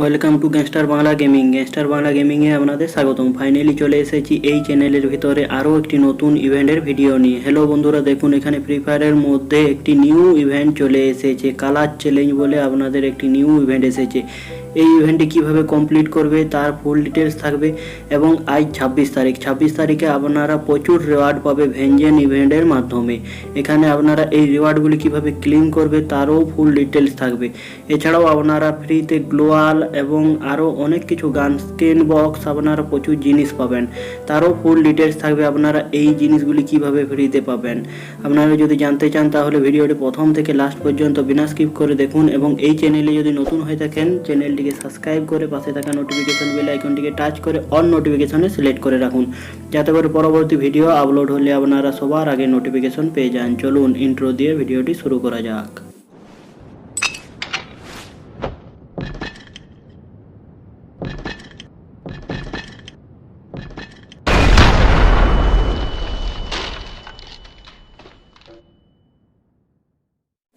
Welcome to gangster Bangla gaming gangster Bangla গেমিংয়ে আপনাদের স্বাগতম। Finally চলে এসেছি এই চ্যানেলের ভিতরে আরও একটি নতুন ইভেন্টের ভিডিও নিয়ে। হ্যালো বন্ধুরা, দেখুন এখানে ফ্রি ফায়ারের মধ্যে একটি নিউ ইভেন্ট চলে এসেছে। কালার চ্যালেঞ্জ বলে আপনাদের একটি নিউ ইভেন্ট এসেছে। এই ইভেন্টটি কীভাবে কমপ্লিট করবে, তার ফুল ডিটেলস থাকবে এবং আজ ছাব্বিশ তারিখ। ছাব্বিশ তারিখে আপনারা প্রচুর রেওয়ার্ড পাবে ভেঞ্জেন ইভেন্টের মাধ্যমে। এখানে আপনারা এই রিওয়ার্ডগুলি কীভাবে ক্লিন করবে, তারও ফুল ডিটেলস থাকবে। এছাড়াও আপনারা ফ্রিতে গ্লোয়াল এবং আরও অনেক কিছু গান স্ক্রিন বক্স আপনারা প্রচুর জিনিস পাবেন। তারও ফুল ডিটেলস থাকবে আপনারা এই জিনিসগুলি কীভাবে ফ্রিতে পাবেন। আপনারা যদি জানতে চান তাহলে ভিডিওটি প্রথম থেকে লাস্ট পর্যন্ত বিনা স্কিপ করে দেখুন এবং এই চ্যানেলে যদি নতুন হয়ে থাকেন চ্যানেলটিকে সাবস্ক্রাইব করে পাশে থাকা নোটিফিকেশন বেল আইকনটিকে টাচ করে অন নোটিফিকেশনে সিলেক্ট করে রাখুন। যাতে করে পরবর্তী ভিডিও আপলোড হলে আপনারা সবার আগে নোটিফিকেশন পেয়ে যান। চলুন ইন্ট্রো দিয়ে ভিডিওটি শুরু করা যাক।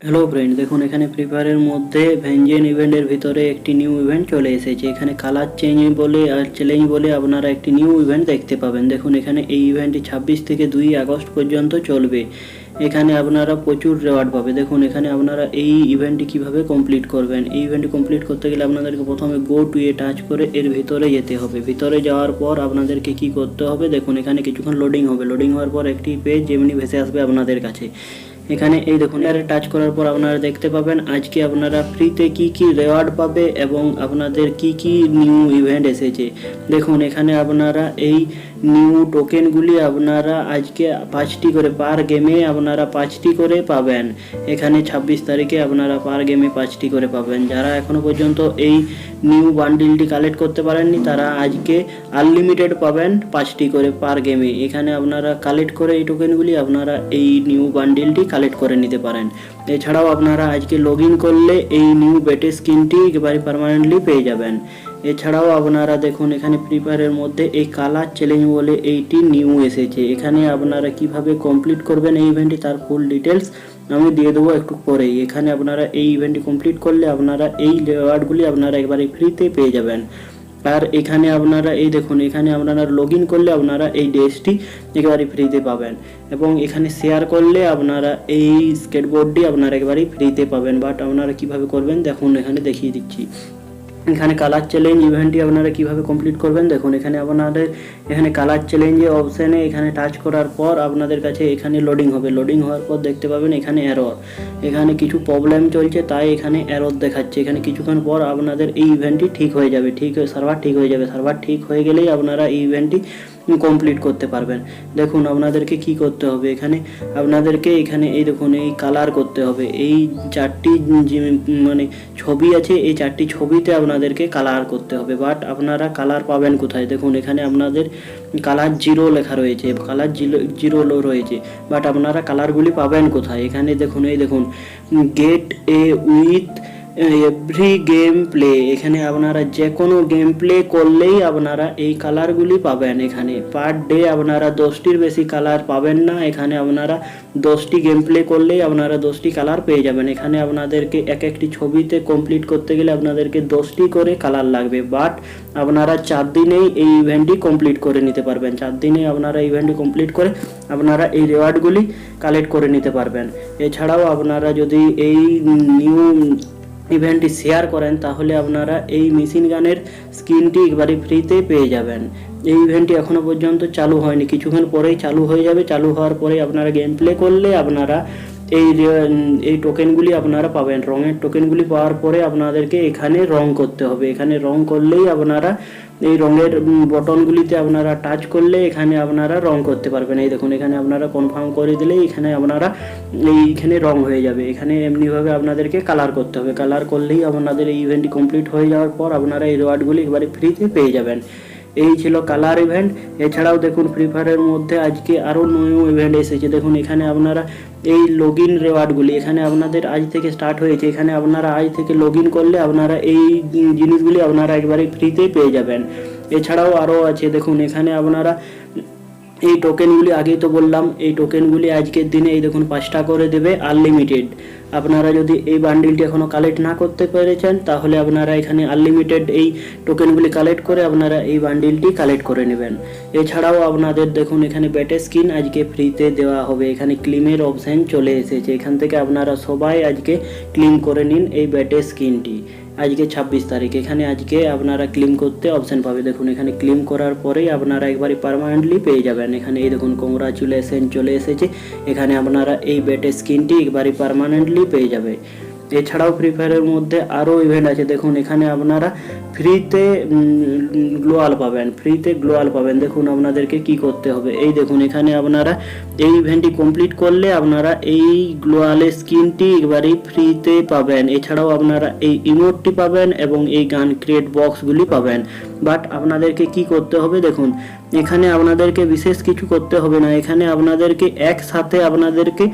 হ্যালো ফ্রেন্ড দেখুন, এখানে ফ্রি ফায়ারের মধ্যে ভেঞ্জেন ইভেন্টের ভিতরে একটি নিউ ইভেন্ট চলে এসেছে। এখানে কালার চেঞ্জ বলে আর চ্যালেঞ্জ বলে আপনারা একটি নিউ ইভেন্ট দেখতে পাবেন। দেখুন, এখানে এই ইভেন্টটি ছাব্বিশ থেকে দুই আগস্ট পর্যন্ত চলবে। এখানে আপনারা প্রচুর রেওয়ার্ড পাবে। দেখুন, এখানে আপনারা এই ইভেন্টটি কীভাবে কমপ্লিট করবেন? এই ইভেন্টটি কমপ্লিট করতে গেলে আপনাদেরকে প্রথমে গো টু এ টাচ করে এর ভিতরে যেতে হবে। ভিতরে যাওয়ার পর আপনাদেরকে কি করতে হবে? দেখুন, এখানে কিছুক্ষণ লোডিং হবে। লোডিং হওয়ার পর একটি পেজ যেমনি ভেসে আসবে আপনাদের কাছে। এখানে এই দেখুন, এর টাচ করার পর আপনারা দেখতে পাবেন আজকে আপনারা ফ্রিতে কি কি রেওয়ার্ড পাবে এবং আপনাদের কি কি নিউ ইভেন্ট এসেছে। দেখুন, এখানে আপনারা এই নিউ টোকেনগুলি আপনারা আজকে পাঁচটি করে পার গেমে আপনারা পাঁচটি করে পাবেন। এখানে ছাব্বিশ তারিখে আপনারা পার গেমে পাঁচটি করে পাবেন। যারা এখনও পর্যন্ত এই নিউ বান্ডিলটি কালেক্ট করতে পারেননি, তারা আজকে আনলিমিটেড পাবেন পাঁচটি করে পার গেমে। এখানে আপনারা কালেক্ট করে এই টোকেনগুলি আপনারা এই নিউ বান্ডিলটি কালেক্ট করে নিতে পারেন। এছাড়াও আপনারা আজকে লগ করলে এই নিউ বেটে স্কিনটি একেবারে পারমানেন্টলি পেয়ে যাবেন। এছাড়াও আপনারা দেখুন, এখানে ফ্রি ফায়ারের মধ্যে এই কালার চ্যালেঞ্জ বলে এইটি নিউ এসেছে। এখানে আপনারা কীভাবে কমপ্লিট করবেন এই ইভেন্টটি তার ফুল ডিটেলস আমি দিয়ে দেবো একটু পরেই। এখানে আপনারা এই ইভেন্টটি কমপ্লিট করলে আপনারা এই রেওয়ার্ডগুলি আপনারা একবারে ফ্রিতে পেয়ে যাবেন। আর এখানে আপনারা এই দেখুন, এখানে আপনারা লগ করলে আপনারা এই ড্রেসটি একেবারে ফ্রিতে পাবেন। এবং এখানে শেয়ার করলে আপনারা এই স্কেটবোর্ডটি আপনারা একেবারেই ফ্রিতে পাবেন। বাট আপনারা কীভাবে করবেন দেখুন, এখানে দেখিয়ে দিচ্ছি। এখানে কালার চ্যালেঞ্জ ইভেন্টটি আপনারা কীভাবে কমপ্লিট করবেন? দেখুন, এখানে আপনাদের, এখানে কালার চ্যালেঞ্জে অপশানে এখানে টাচ করার পর আপনাদের কাছে এখানে লোডিং হবে। লোডিং হওয়ার পর দেখতে পাবেন এখানে এরর এখানে কিছু প্রবলেম চলছে, তাই এখানে এরর দেখাচ্ছে। এখানে কিছুক্ষণ পর আপনাদের এই ইভেন্টটি ঠিক হয়ে যাবে। ঠিক সার্ভার ঠিক হয়ে যাবে। সার্ভার ঠিক হয়ে গেলেই আপনারা এই ইভেন্টটি কমপ্লিট করতে পারবেন। দেখুন, আপনাদেরকে কি করতে হবে এখানে? আপনাদেরকে এখানে, এই দেখুন, এই কালার করতে হবে। এই চারটি মানে ছবি আছে, এই চারটি ছবিতে আপনাদেরকে কালার করতে হবে। বাট আপনারা কালার পাবেন কোথায়? দেখুন, এখানে আপনাদের কালার জিরো লেখা রয়েছে। কালার জিরো জিরো রয়েছে। বাট আপনারা কালারগুলি পাবেন কোথায়? এখানে দেখুন, এই দেখুন get a with every game play এখানে আপনারা যে কোনো গেম প্লে করলেই আপনারা এই কালারগুলি পাবেন এখানে। পার ডে আপনারা দশটির বেশি কালার পাবেন না, এখানে আপনারা দশটি গেম প্লে করলেই আপনারা দশটি কালার পেয়ে যাবেন। এখানে আপনাদেরকে এক একটি ছবিতে কমপ্লিট করতে গেলে আপনাদেরকে দশটি করে কালার লাগবে। বাট আপনারা চার দিনেই এই ইভেন্টটি কমপ্লিট করে নিতে পারবেন। চার দিনে আপনারা ইভেন্টটি কমপ্লিট করে আপনারা এই রেওয়ার্ডগুলি কালেক্ট করে নিতে পারবেন। এছাড়াও আপনারা যদি এই নিউ ইভেন্টটি শেয়ার করেন, তাহলে আপনারা এই মেশিন গানের স্কিনটি একবারে ফ্রিতে পেয়ে যাবেন। এই ইভেন্টটি এখনও পর্যন্ত চালু হয়নি। কিছুক্ষণ পরেই চালু হয়ে যাবে। চালু হওয়ার পরে আপনারা গেম প্লে করলে আপনারা এই এই টোকেনগুলি আপনারা পাবেন। রঙের টোকেনগুলি পাওয়ার পরে আপনাদেরকে এখানে রং করতে হবে। এখানে রং করলেই আপনারা এই রঙের বটনগুলিতে আপনারা টাচ করলে এখানে আপনারা রং করতে পারবেন। এই দেখুন, এখানে আপনারা কনফার্ম করে দিলেই এখানে আপনারা এইখানে রং হয়ে যাবে। এখানে এমনিভাবে আপনাদেরকে কালার করতে হবে। কালার করলেই আপনাদের এই ইভেন্টটি কমপ্লিট হয়ে যাওয়ার পর আপনারা এই রেওয়ার্ডগুলি একবারে ফ্রিতে পেয়ে যাবেন। এই ছিল কালার ইভেন্ট এছাড়াও দেখুন ফ্রি ফায়ারের মধ্যে আজকে আরও নিউ ইভেন্ট এসেছে। দেখুন, এখানে আপনারা এই লগ ইন রেওয়ার্ডগুলি এখানে আপনাদের আজ থেকে স্টার্ট হয়েছে। এখানে আপনারা আজ থেকে লগ ইন করলে আপনারা এই জিনিসগুলি আপনারা একবারে ফ্রিতেই পেয়ে যাবেন। এছাড়াও আরও আছে, দেখুন, এখানে আপনারা এই টোকেনগুলি আগেই তো বললাম, এই টোকেনগুলি আজকের দিনে এই দেখুন পাঁচটা করে দেবে আনলিমিটেড আপনারা যদি এই বান্ডিলটি এখনও কালেক্ট না করতে পেরেছেন, তাহলে আপনারা এখানে আনলিমিটেড এই টোকেনগুলি কালেক্ট করে আপনারা এই বান্ডিলটি কালেক্ট করে নেবেন। এছাড়াও আপনাদের দেখুন এখানে ব্যাটে স্কিন আজকে ফ্রিতে দেওয়া হবে। এখানে ক্লিমের অপশান চলে এসেছে। এখান থেকে আপনারা সবাই আজকে ক্লিম করে নিন এই ব্যাটে স্কিনটি আজকে ছাব্বিশ তারিখ। এখানে আজকে আপনারা ক্লিম করতে অপশন পাবে। দেখুন, এখানে ক্লিম করার পরেই আপনারা একবারই পার্মানেন্টলি পেয়ে যাবেন। এখানে এই দেখুন কংগ্রাচুলেশন চলে এসেছে। এখানে আপনারা এই বেটের স্কিনটি একবারই পার্মানেন্টলি পেয়ে যাবে। এছাড়াও ফ্রি ফায়ারের মধ্যে আরও ইভেন্ট আছে। দেখুন, এখানে আপনারা ফ্রিতে গ্লোয়াল পাবেন ফ্রিতে গ্লোয়াল পাবেন। দেখুন, আপনাদেরকে কি করতে হবে। এই দেখুন, এখানে আপনারা এই ইভেন্টটি কমপ্লিট করলে আপনারা এই গ্লোয়ালের স্কিনটি একবারেই ফ্রিতে পাবেন। এছাড়াও আপনারা এই ইমোটটি পাবেন এবং এই গান ক্রিয়েট বক্সগুলি পাবেন। বাট আপনাদেরকে কি করতে হবে? দেখুন, এখানে আপনাদেরকে বিশেষ কিছু করতে হবে না। এখানে আপনাদেরকে একসাথে আপনাদেরকে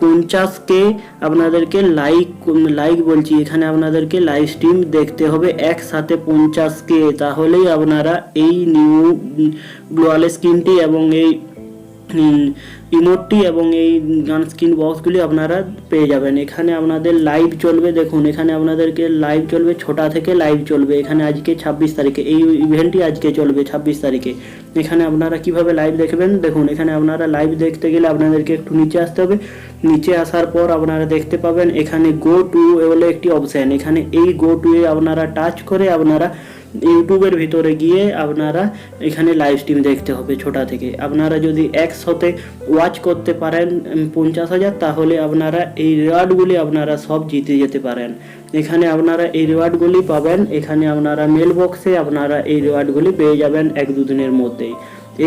পঞ্চাশকে আপনাদেরকে লাইক লাইক বলছি। এখানে আপনাদেরকে লাইভ স্ট্রিম দেখতে হবে একসাথে পঞ্চাশকে। তাহলেই আপনারা এই নিউ গ্লোয়াল স্ক্রিনটি এবং এই ইমোটটি এবং এই গান স্ক্রিন বক্সগুলি আপনারা পেয়ে যাবেন। এখানে আপনাদের লাইভ চলবে, দেখুন, এখানে আপনাদেরকে লাইভ চলবে, ছটা থেকে লাইভ চলবে। এখানে আজকে ছাব্বিশ তারিখে, এই ইভেন্টটি আজকে চলবে ছাব্বিশ তারিখে। এখানে আপনারা কীভাবে লাইভ দেখবেন? দেখুন, এখানে আপনারা লাইভ দেখতে গেলে আপনাদেরকে একটু নিচে আসতে হবে। নিচে আসার পর আপনারা দেখতে পাবেন, এখানে গো টু বলে একটি অপশান এখানে এই গো টু এ আপনারা টাচ করে আপনারা ইউটিউবের ভিতরে গিয়ে আপনারা এখানে লাইভ স্ট্রিম দেখতে হবে ছোটা থেকে। আপনারা যদি একসাথে ওয়াচ করতে পারেন পঞ্চাশ হাজার, তাহলে আপনারা এই রিওয়ার্ডগুলি আপনারা সব জিতে যেতে পারেন। এখানে আপনারা এই রিওয়ার্ডগুলি পাবেন, এখানে আপনারা মেল বক্সে আপনারা এই রিওয়ার্ডগুলি পেয়ে যাবেন এক দুদিনের মধ্যেই।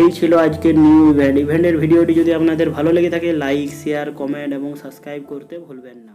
এই ছিল আজকের নিউ ইভেন্ট ইভেন্টের ভিডিওটি যদি আপনাদের ভালো লেগে থাকে লাইক শেয়ার কমেন্ট এবং সাবস্ক্রাইব করতে ভুলবেন না।